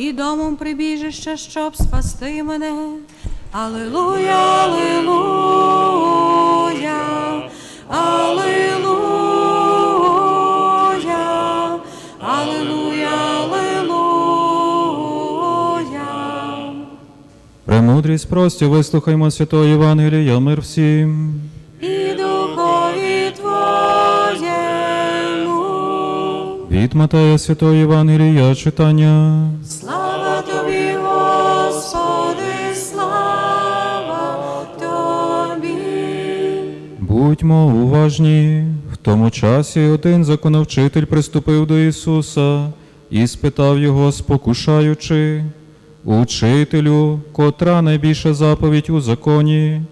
і домом прибіжище, щоб спасти мене. Алілуя, алілуя, алілуя, алілуя, алілуя. Премудрість прості, вислухаймо святого Євангелія, мир всім. І духові твоєму. Від Матея святого Євангелія читання. Будьмо уважні. В тому часі один законовчитель приступив до Ісуса і спитав його, спокушаючи, Учителю, котра найбільша заповідь у законі.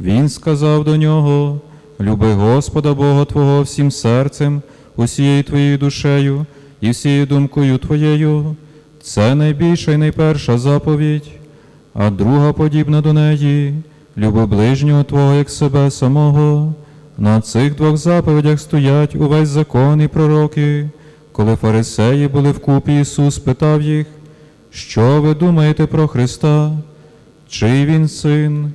Він сказав до нього: Люби Господа Бога Твого всім серцем, усією твоєю душею і всією думкою твоєю. Це найбільша і найперша заповідь, а друга подібна до неї люби ближнього Твого як себе самого. На цих двох заповідях стоять увесь закон і пророки. Коли фарисеї були вкупі, Ісус питав їх, що ви думаєте про Христа? Чий він син?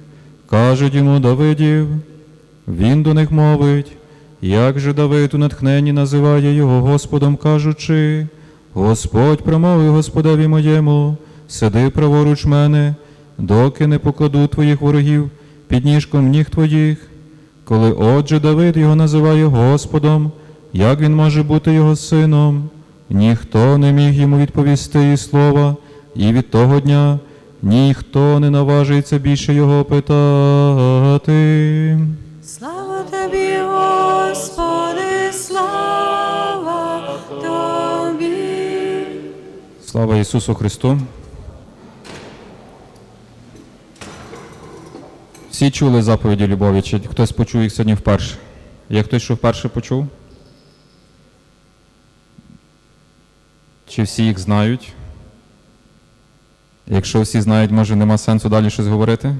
Кажуть йому Давидів. Він до них мовить, як же Давид у натхненні називає його Господом, кажучи, Господь промовив Господеві моєму, сиди праворуч мене, доки не покладу твоїх ворогів під ніжком ніг твоїх. Коли отже Давид його називає Господом, як він може бути його сином? Ніхто не міг йому відповісти і слова, і від того дня ніхто не наважується більше його питати. Слава тобі, Господи, слава тобі. Слава Ісусу Христу! Всі чули заповіді любові, чи хтось почув їх сьогодні вперше? Є хтось, що вперше почув? Чи всі їх знають? Якщо всі знають, може нема сенсу далі щось говорити?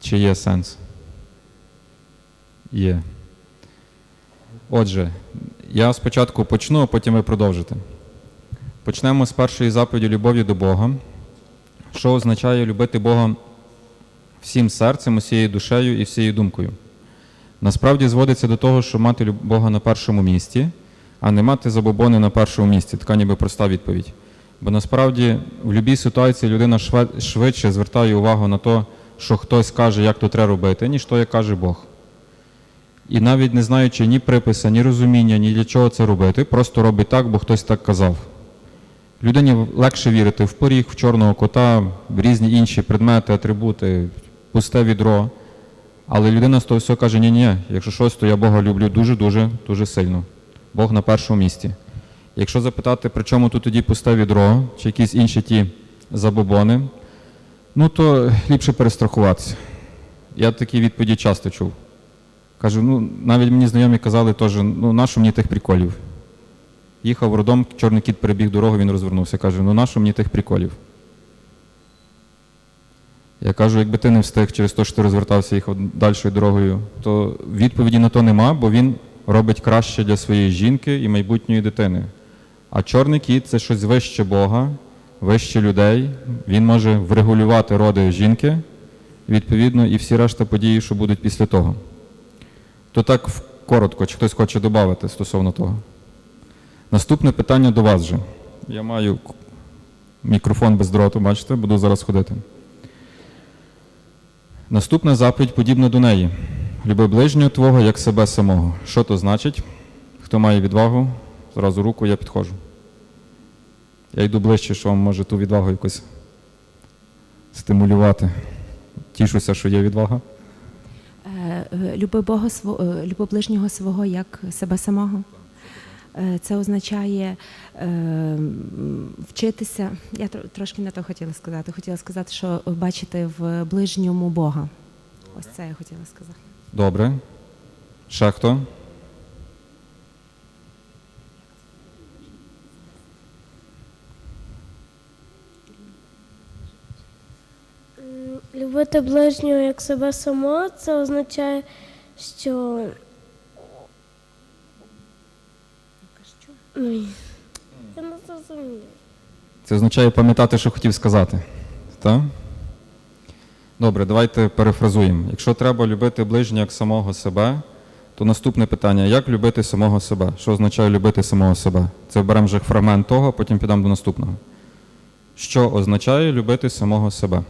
Чи є сенс? Є. Отже, я спочатку почну, а потім ви продовжите. Почнемо з першої заповіді любові до Бога. Що означає любити Бога всім серцем, усією душею і всією думкою? Насправді зводиться до того, що мати Бога на першому місці, а не мати забобони на першому місці. Така ніби проста відповідь. Бо насправді в будь-якій ситуації людина швидше звертає увагу на те, що хтось каже, як то треба робити, ніж то, як каже Бог. І навіть не знаючи ні приписа, ні розуміння, ні для чого це робити, просто робить так, бо хтось так казав. Людині легше вірити в поріг, в чорного кота, в різні інші предмети, атрибути, пусте відро. Але людина з того всього каже, ні, ні, якщо щось, то я Бога люблю дуже-дуже дуже сильно. Бог на першому місці. Якщо запитати, при чому тут тоді пусте відро, чи якісь інші ті забобони, ну то ліпше перестрахуватися. Я такі відповіді часто чув. Кажу, ну навіть мені знайомі казали теж, ну нащо мені тих приколів? Їхав в роддом, чорний кіт перебіг дорогу, він розвернувся. Каже, ну нащо мені тих приколів? Я кажу, якби ти не встиг через те, що ти розвертався їхав дальшою дорогою, то відповіді на то нема, бо він робить краще для своєї жінки і майбутньої дитини. А чорний кіт це щось вище Бога, вище людей. Він може врегулювати роди жінки, відповідно, і всі решта події, що будуть після того. То так коротко, чи хтось хоче додати стосовно того. Наступне питання до вас же. Я маю мікрофон без дроту, бачите, буду зараз ходити. Наступна заповідь подібна до неї. Люби ближнього твого як себе самого. Що то значить? Хто має відвагу, зразу руку я підходжу. Я йду ближче, що вам може ту відвагу якось стимулювати. Тішуся, що є відвага. Е, е, Люби Бога е, люби ближнього свого як себе самого. Е, Це означає е, вчитися. Я трошки не то хотіла сказати. Хотіла сказати, що бачити в ближньому Бога. Ось це я хотіла сказати. Добре. Ще хто? Любити ближнього як себе самого, це означає, що. Я не знаю. Це означає пам'ятати, що хотів сказати. Так? Добре, давайте перефразуємо. Якщо треба любити ближнього як самого себе, то наступне питання: як любити самого себе? Що означає любити самого себе? Це беремо вже фрагмент того, потім підемо до наступного. Що означає любити самого себе?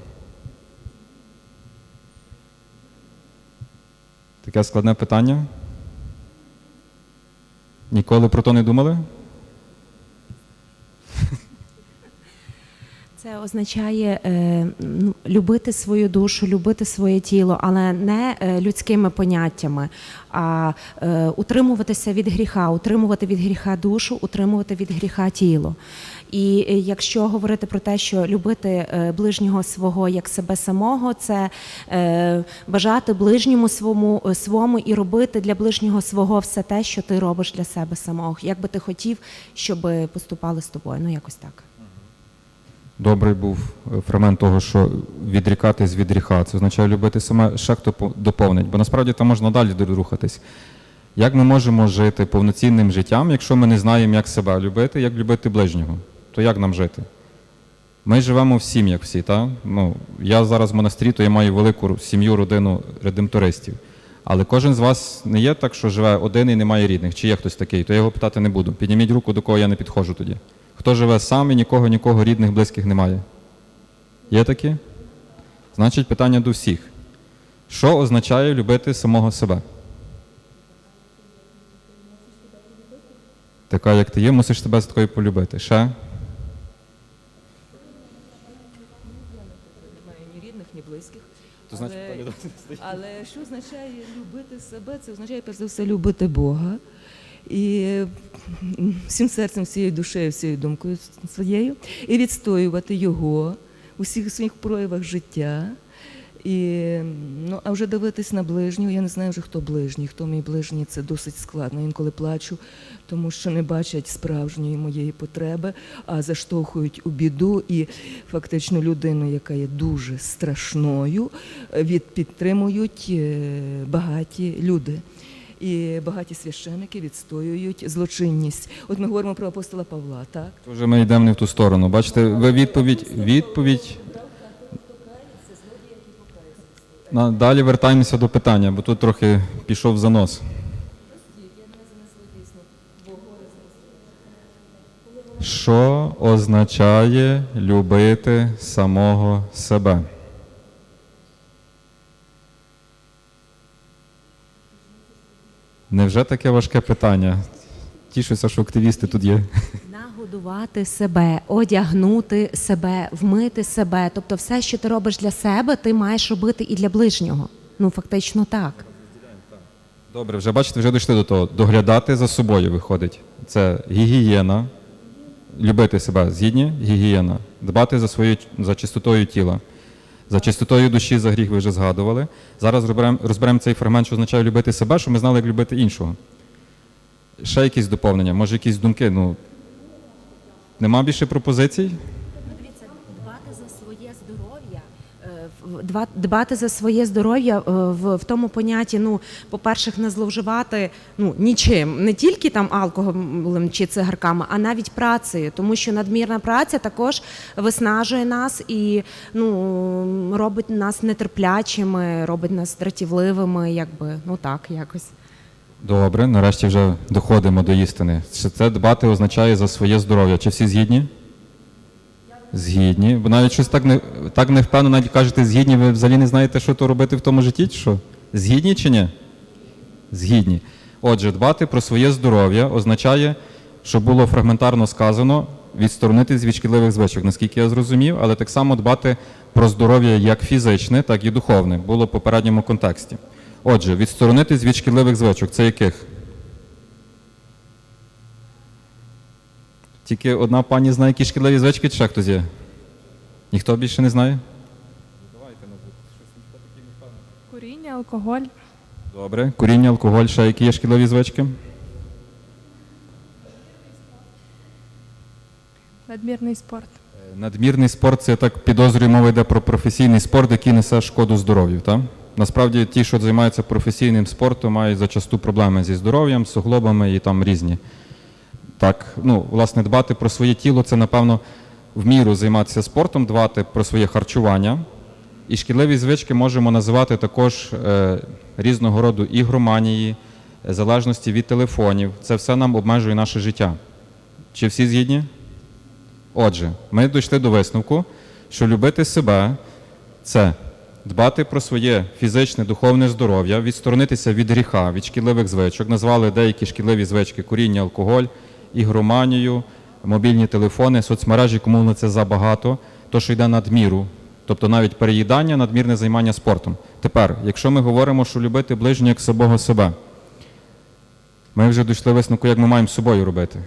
Таке складне питання. Ніколи про то не думали? Це означає е, ну, любити свою душу, любити своє тіло, але не е, людськими поняттями, а е, утримуватися від гріха, утримувати від гріха душу, утримувати від гріха тіло. І е, якщо говорити про те, що любити е, ближнього свого як себе самого, це е, бажати ближньому свому, е, свому і робити для ближнього свого все те, що ти робиш для себе самого. Як би ти хотів, щоб поступали з тобою. Ну якось так. Добрий був е, фрагмент того, що відрікатись від гріха. Це означає любити саме ще хто по- доповнить, бо насправді там можна далі рухатись. Як ми можемо жити повноцінним життям, якщо ми не знаємо, як себе любити, як любити ближнього? То як нам жити? Ми живемо в сім'ях всі, так? Ну, я зараз в монастирі, то я маю велику сім'ю, родину редемтористів. Але кожен з вас не є так, що живе один і не має рідних. Чи є хтось такий, то я його питати не буду. Підніміть руку, до кого я не підходжу тоді. Хто живе сам і нікого, нікого рідних, близьких немає? Є такі? Значить, питання до всіх. Що означає любити самого себе? Така, як ти є, мусиш себе за такою полюбити. Ще? немає ні рідних, ні близьких. То значить, але, але що означає любити себе? Це означає перш за все любити Бога і всім серцем, всією душею, всією думкою своєю, і відстоювати його у всіх своїх проявах життя. І, ну, а вже дивитись на ближнього, я не знаю вже хто ближній, хто мій ближній, це досить складно. Інколи плачу, тому що не бачать справжньої моєї потреби, а заштовхують у біду і фактично людину, яка є дуже страшною, від підтримують е, багаті люди. І багаті священики відстоюють злочинність. От ми говоримо про апостола Павла, так? Вже ми йдемо не в ту сторону. Бачите, ви відповідь, відповідь. Далі вертаємося до питання, бо тут трохи пішов занос. Що означає любити самого себе? Невже таке важке питання? Тішуся, що активісти тут є. Нагодувати себе, одягнути себе, вмити себе. Тобто, все, що ти робиш для себе, ти маєш робити і для ближнього. Ну, фактично так. Добре, вже бачите, вже дійшли до того. Доглядати за собою виходить. Це гігієна, любити себе згідні, гігієна, дбати за свою за чистотою тіла, за чистотою душі, за гріх ви вже згадували. Зараз розберемо, розберем цей фрагмент, що означає любити себе, щоб ми знали, як любити іншого. Ще якісь доповнення, може якісь думки. Ну, нема більше пропозицій? Дбати за своє здоров'я е, в, в тому понятті, ну, по-перше, не зловживати ну, нічим, не тільки там алкоголем чи цигарками, а навіть працею, тому що надмірна праця також виснажує нас і ну, робить нас нетерплячими, робить нас дратівливими, якби, ну так, якось. Добре, нарешті вже доходимо до істини. Чи це дбати означає за своє здоров'я? Чи всі згідні? Згідні. Бо навіть щось так не так не впевнено, навіть кажете, згідні, ви взагалі не знаєте, що то робити в тому житті, що? Згідні чи ні? Згідні. Отже, дбати про своє здоров'я означає, що було фрагментарно сказано, відсторонитись від шкідливих звичок, наскільки я зрозумів, але так само дбати про здоров'я як фізичне, так і духовне, було в попередньому контексті. Отже, відсторонитись від шкідливих звичок це яких? Тільки одна пані знає, які шкідливі звички, чи ще хтось є? Ніхто більше не знає? Куріння, алкоголь, Добре. Куріння, алкоголь, ще які є шкідливі звички? надмірний спорт. Надмірний спорт це я так підозрюю, мова йде про професійний спорт, який несе шкоду здоров'ю. Так? Насправді ті, що займаються професійним спортом, мають зачасту проблеми зі здоров'ям, суглобами і там різні. Так, ну, власне, дбати про своє тіло це, напевно, в міру займатися спортом, дбати про своє харчування. І шкідливі звички можемо називати також е, різного роду ігроманії, е, залежності від телефонів. Це все нам обмежує наше життя. Чи всі згідні? Отже, ми дійшли до висновку, що любити себе це дбати про своє фізичне, духовне здоров'я, відсторонитися від гріха, від шкідливих звичок. Назвали деякі шкідливі звички куріння, алкоголь, ігроманію, мобільні телефони, соцмережі, кому на це забагато, то, що йде надміру. Тобто навіть переїдання, надмірне займання спортом. Тепер, якщо ми говоримо, що любити ближнього як самого себе, ми вже дійшли висновку, як ми маємо з собою робити.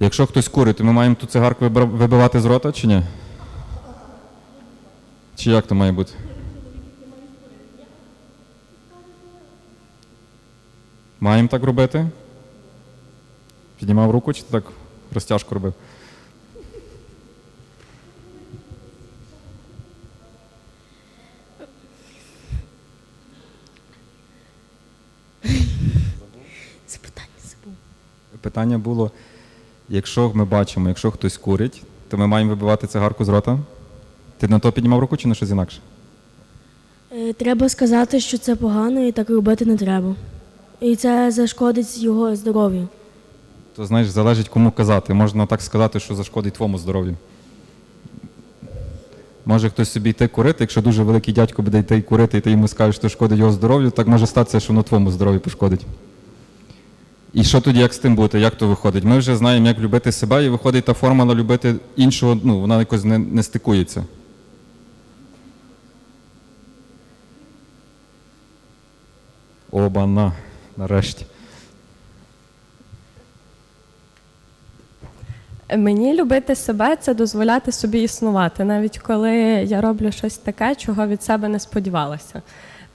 Якщо хтось курить, то ми маємо ту цигарку вибивати з рота чи ні? Чи як то має бути? Маємо так робити? Піднімав руку, чи ти так розтяжку робив? Питання було: якщо ми бачимо, якщо хтось курить, то ми маємо вибивати цигарку з рота? Ти на то піднімав руку чи на щось інакше? Е, Треба сказати, що це погано і так робити не треба. І це зашкодить його здоров'ю. То знаєш, залежить кому казати. Можна так сказати, що зашкодить твоєму здоров'ю. Може хтось собі йти курити, якщо дуже великий дядько буде йти курити, і ти йому скажеш, що шкодить його здоров'ю, так може статися, що на твоєму здоров'ю пошкодить. І що тоді, як з тим бути, як то виходить? Ми вже знаємо, як любити себе, і виходить та формула любити іншого, ну, вона якось не, не стикується. Оба-на, нарешті. Мені любити себе це дозволяти собі існувати, навіть коли я роблю щось таке, чого від себе не сподівалася.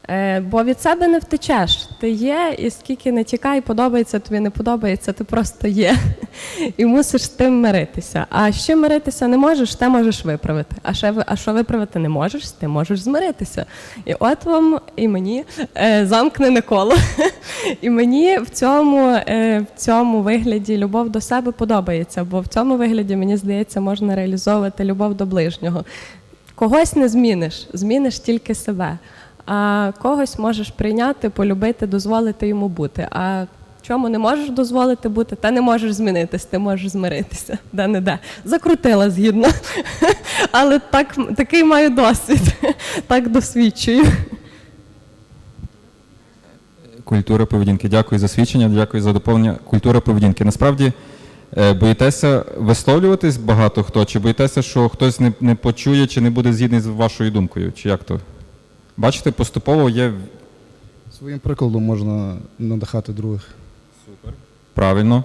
Е, бо від себе не втечеш. Ти є, і скільки не тікай, подобається, тобі не подобається, ти просто є. І мусиш з тим миритися. А чим миритися не можеш, те можеш виправити. А що виправити не можеш, ти можеш змиритися. І от вам і мені е, замкнене коло. І мені в цьому, е, в цьому вигляді любов до себе подобається, бо в цьому вигляді, мені здається, можна реалізовувати любов до ближнього. Когось не зміниш, зміниш тільки себе. А когось можеш прийняти, полюбити, дозволити йому бути. А чому не можеш дозволити бути, та не можеш змінитись, ти можеш змиритися. Де не де. Закрутила згідно. Але так, такий маю досвід, так досвідчую. Культура поведінки. Дякую за свідчення, дякую за доповнення. Культура поведінки. Насправді е, боїтеся висловлюватись багато хто, чи боїтеся, що хтось не, не почує чи не буде згідний з вашою думкою? Чи як то? Бачите, поступово є Своїм прикладом можна надихати других. Супер. правильно,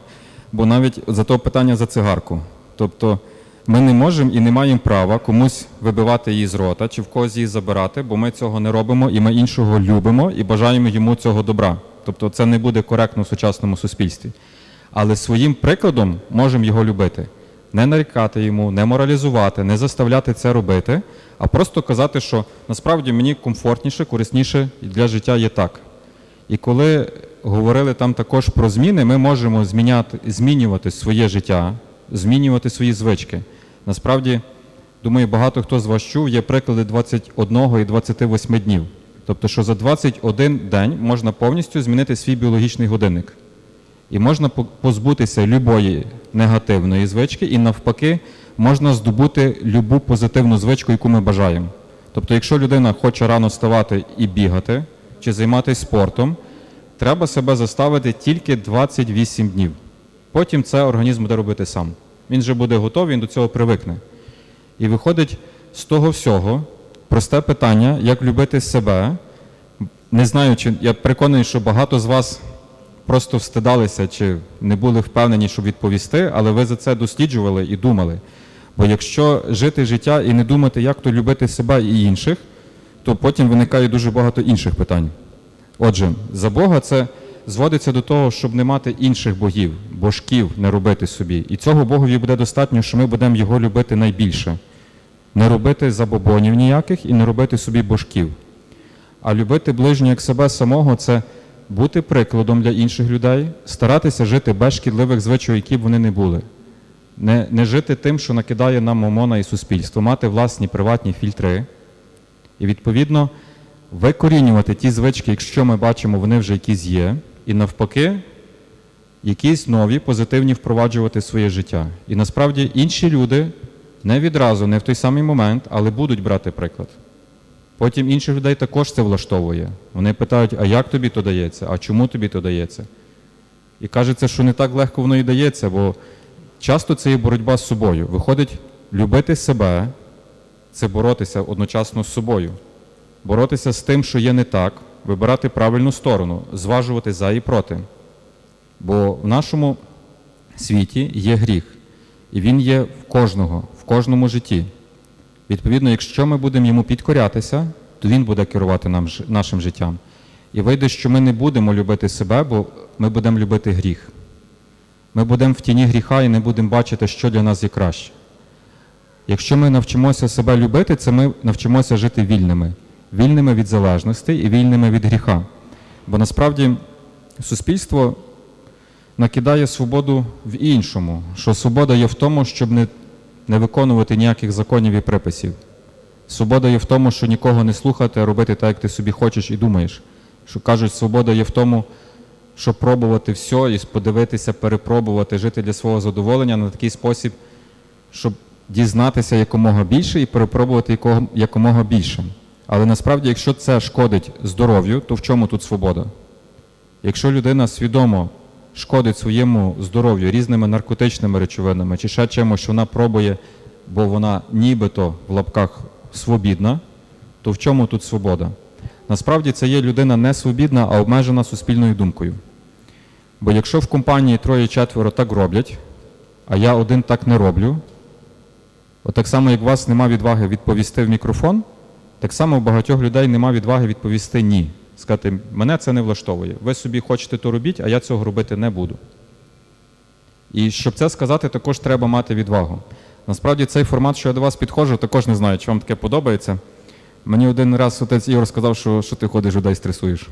бо навіть за то питання за цигарку. Тобто ми не можемо і не маємо права комусь вибивати її з рота чи в когось її забирати, бо ми цього не робимо і ми іншого любимо і бажаємо йому цього добра. Тобто це не буде коректно в сучасному суспільстві. Але своїм прикладом можемо його любити. Не нарікати йому, не моралізувати, не заставляти це робити, а просто казати, що насправді мені комфортніше, корисніше для життя є так. І коли говорили там також про зміни, ми можемо зміняти, змінювати своє життя, змінювати свої звички. Насправді, думаю, багато хто з вас чув, є приклади 21 і 28 днів. Тобто, що за 21 день можна повністю змінити свій біологічний годинник. І можна по- позбутися любої негативної звички, і навпаки, можна здобути любу позитивну звичку, яку ми бажаємо. Тобто, якщо людина хоче рано вставати і бігати, чи займатися спортом, треба себе заставити тільки 28 днів. Потім це організм буде робити сам. Він вже буде готовий, він до цього привикне. І виходить з того всього просте питання, як любити себе. Не знаю, чи я переконаний, що багато з вас просто встидалися чи не були впевнені, щоб відповісти, але ви за це досліджували і думали. Бо якщо жити життя і не думати, як то любити себе і інших, то потім виникає дуже багато інших питань. Отже, за Бога це зводиться до того, щоб не мати інших богів, божків не робити собі. І цього Богові буде достатньо, що ми будемо його любити найбільше. Не робити забобонів ніяких і не робити собі божків. А любити ближнього як себе самого це бути прикладом для інших людей, старатися жити без шкідливих звичай, які б вони не були. Не, не жити тим, що накидає нам мамона і суспільство, мати власні приватні фільтри. І відповідно викорінювати ті звички, якщо ми бачимо, вони вже якісь є, навпаки, якісь нові позитивні впроваджувати своє життя. І насправді інші люди не відразу, не в той самий момент, але будуть брати приклад. Потім інших людей також це влаштовує. Вони питають, а як тобі то дається, а чому тобі то дається? І кажеться, що не так легко воно і дається, бо часто це є боротьба з собою. Виходить, любити себе це боротися одночасно з собою, боротися з тим, що є не так, вибирати правильну сторону, зважувати за і проти. Бо в нашому світі є гріх, і він є в кожного, в кожному житті. Відповідно, якщо ми будемо йому підкорятися, то він буде керувати нам, нашим життям. І вийде, що ми не будемо любити себе, бо ми будемо любити гріх. Ми будемо в тіні гріха і не будемо бачити, що для нас є краще. Якщо ми навчимося себе любити, це ми навчимося жити вільними, вільними від залежностей і вільними від гріха. Бо насправді суспільство накидає свободу в іншому, що свобода є в тому, щоб не, не виконувати ніяких законів і приписів. Свобода є в тому, що нікого не слухати, а робити так, як ти собі хочеш і думаєш. Що кажуть, свобода є в тому, щоб пробувати все і подивитися, перепробувати, жити для свого задоволення на такий спосіб, щоб дізнатися якомога більше і перепробувати якомога більше. Але насправді, якщо це шкодить здоров'ю, то в чому тут свобода? Якщо людина свідомо шкодить своєму здоров'ю різними наркотичними речовинами чи ще чимось, що вона пробує, бо вона нібито в лапках свобідна, то в чому тут свобода? Насправді це є людина не свобідна, а обмежена суспільною думкою. Бо якщо в компанії троє-четверо так роблять, а я один так не роблю, от так само, як у вас нема відваги відповісти в мікрофон, так само у багатьох людей нема відваги відповісти ні. Сказати, мене це не влаштовує. Ви собі хочете то робіть, а я цього робити не буду. І щоб це сказати, також треба мати відвагу. Насправді цей формат, що я до вас підходжу, також не знаю, чи вам таке подобається. Мені один раз отець Ігор сказав, що, що ти ходиш людей стресуєш.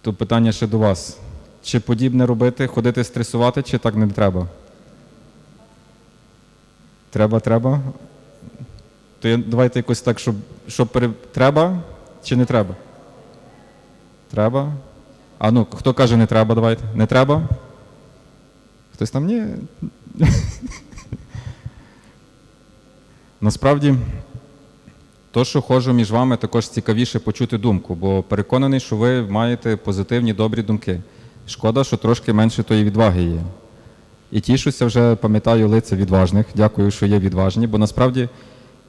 То питання ще до вас. Чи подібне робити, ходити стресувати, чи так не треба? Треба, треба. То я, давайте якось так, щоб, щоб пере... треба чи не треба? Треба. А ну, хто каже не треба, давайте. Не треба? Хтось там ні. Насправді, то, що ходжу між вами, також цікавіше почути думку, бо переконаний, що ви маєте позитивні, добрі думки. Шкода, що трошки менше тої відваги є. І тішуся вже, пам'ятаю лиця відважних. Дякую, що є відважні, бо насправді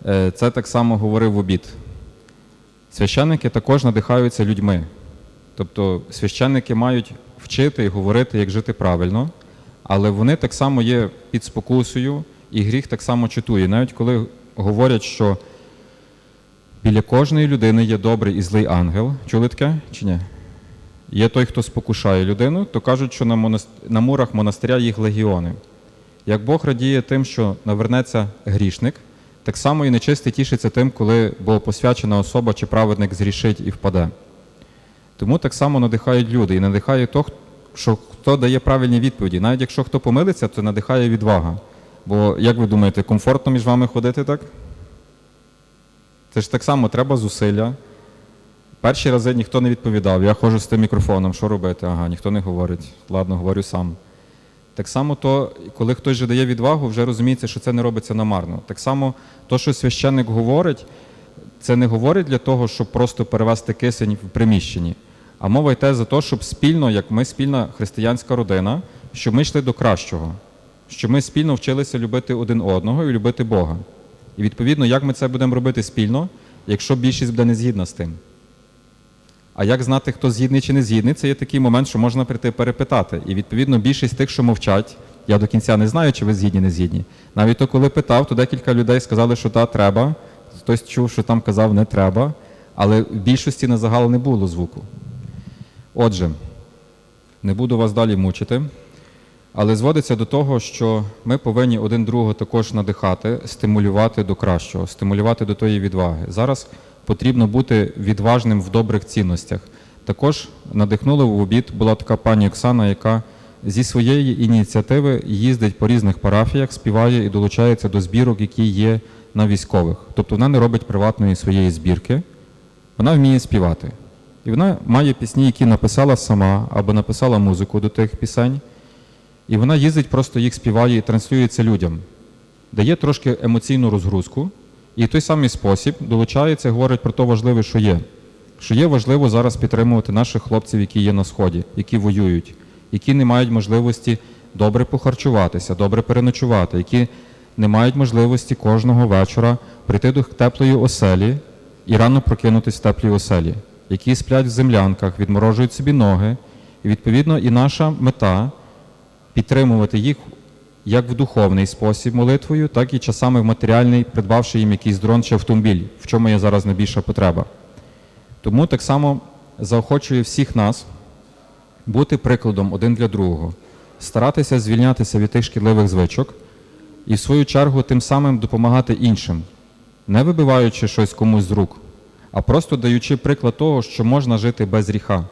це так само говорив в обід. Священники також надихаються людьми. Тобто священники мають вчити і говорити, як жити правильно, але вони так само є під спокусою, і гріх так само читує. Навіть коли говорять, що біля кожної людини є добрий і злий ангел, чули таке чи ні? Є той, хто спокушає людину, то кажуть, що на, монас... на мурах монастиря їх легіони. Як Бог радіє тим, що навернеться грішник, так само і нечистий тішиться тим, коли богопосвячена особа чи праведник зрішить і впаде. Тому так само надихають люди і надихає то, що хто дає правильні відповіді. Навіть якщо хто помилиться, то надихає відвага. Бо, як ви думаєте, комфортно між вами ходити так? Це ж так само треба зусилля. Перші рази ніхто не відповідав. Я ходжу з тим мікрофоном, що робити? Ага, ніхто не говорить. Ладно, говорю сам. Так само, то, коли хтось же дає відвагу, вже розуміється, що це не робиться намарно. Так само, то, що священник говорить, це не говорить для того, щоб просто перевести кисень в приміщенні. А мова йде за те, щоб спільно, як ми спільна християнська родина, щоб ми йшли до кращого, щоб ми спільно вчилися любити один одного і любити Бога. І відповідно, як ми це будемо робити спільно, якщо більшість буде не згідна з тим. А як знати, хто згідний чи не згідний, це є такий момент, що можна прийти перепитати. І відповідно більшість тих, що мовчать, я до кінця не знаю, чи ви згідні, не згідні. Навіть то, коли питав, то декілька людей сказали, що та треба. Хтось чув, що там казав не треба, але в більшості на загал не було звуку. Отже, не буду вас далі мучити, але зводиться до того, що ми повинні один другого також надихати, стимулювати до кращого, стимулювати до тої відваги. Зараз потрібно бути відважним в добрих цінностях. Також надихнула в обід була така пані Оксана, яка зі своєї ініціативи їздить по різних парафіях, співає і долучається до збірок, які є на військових. Тобто вона не робить приватної своєї збірки, вона вміє співати. І вона має пісні, які написала сама або написала музику до тих пісень. І вона їздить, просто їх співає і транслює це людям, дає трошки емоційну розгрузку, і в той самий спосіб долучається і говорить про те важливе, що є. Що є важливо зараз підтримувати наших хлопців, які є на сході, які воюють, які не мають можливості добре похарчуватися, добре переночувати, які не мають можливості кожного вечора прийти до теплої оселі і рано прокинутися в теплій оселі, які сплять в землянках, відморожують собі ноги. І відповідно, і наша мета підтримувати їх як в духовний спосіб молитвою, так і часами в матеріальний, придбавши їм якийсь дрон чи автомобіль, в чому є зараз найбільша потреба. Тому так само заохочую всіх нас бути прикладом один для другого, старатися звільнятися від тих шкідливих звичок і, в свою чергу, тим самим допомагати іншим, не вибиваючи щось комусь з рук, а просто даючи приклад того, що можна жити без гріха,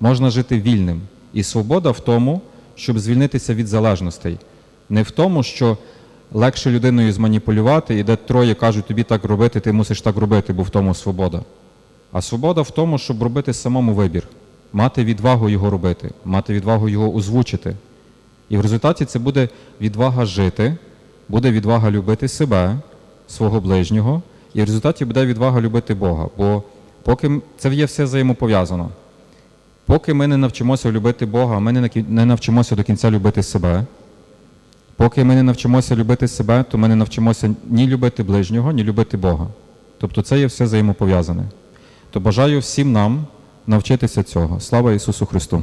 можна жити вільним. І свобода в тому, щоб звільнитися від залежностей, не в тому, що легше людиною зманіпулювати, і де троє кажуть, тобі так робити, ти мусиш так робити, бо в тому свобода. А свобода в тому, щоб робити самому вибір, мати відвагу його робити, мати відвагу його озвучити. І в результаті це буде відвага жити, буде відвага любити себе, свого ближнього, і в результаті буде відвага любити Бога. Бо поки це є все взаємопов'язано. Поки ми не навчимося любити Бога, ми не навчимося до кінця любити себе. Поки ми не навчимося любити себе, то ми не навчимося ні любити ближнього, ні любити Бога. Тобто це є все взаємопов'язане. То бажаю всім нам навчитися цього. Слава Ісусу Христу!